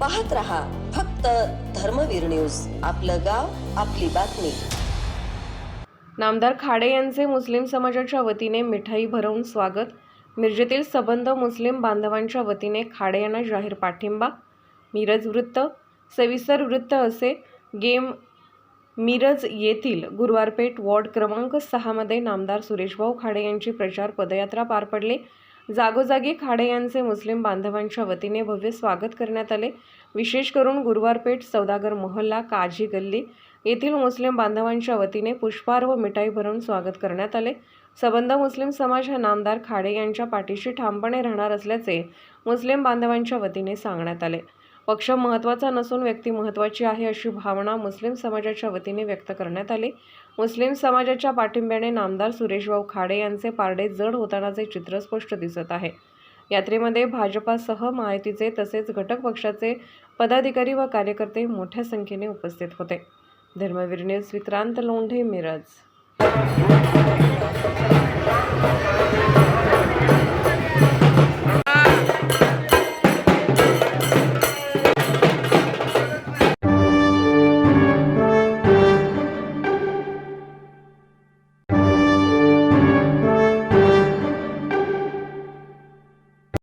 पाहत रहा फक्त धर्मवीर न्यूज. आपलं गाव आपली बातमी. नामदार खाडे यांचे मुस्लिम समाजाच्या वतीने मिठाई भरवून स्वागत. मिरजेतील सबंध मुस्लिम बांधवांच्या वतीने खाडे यांना जाहीर पाठिंबा. मिरज वृत्त. सविस्तर वृत्त असे. गेम मिरज येथील गुरुवारपेठ वॉर्ड क्रमांक सहामध्ये नामदार सुरेशभाऊ खाडे यांची प्रचार पदयात्रा पार पडली. जागोजागी खाडे यांचे मुस्लिम बांधवांच्या वतीने भव्य स्वागत करण्यात आले. विशेष करून गुरुवारपेठ सौदागर मोहल्ला काजी गल्ली येथील मुस्लिम बांधवांच्या वतीने पुष्पहार व मिठाई भरून स्वागत करण्यात आले. सबंध मुस्लिम समाज हा नामदार खाडे यांच्या पाठीशी ठामपणे राहणार असल्याचे मुस्लिम बांधवांच्या वतीने सांगण्यात आले. पक्ष महत्त्वाचा नसून व्यक्ती महत्त्वाची आहे अशी भावना मुस्लिम समाजाच्या वतीने व्यक्त करण्यात आली. मुस्लिम समाजाच्या पाठिंब्याने नामदार सुरेशभाऊ खाडे यांचे पारडे जड होतानाचे चित्र स्पष्ट दिसत आहे. यात्रेमध्ये भाजपासह महायुतीचे तसेच घटक पक्षाचे पदाधिकारी व कार्यकर्ते मोठ्या संख्येने उपस्थित होते. धर्मवीर न्यूज विक्रांत लोंढे मिरज.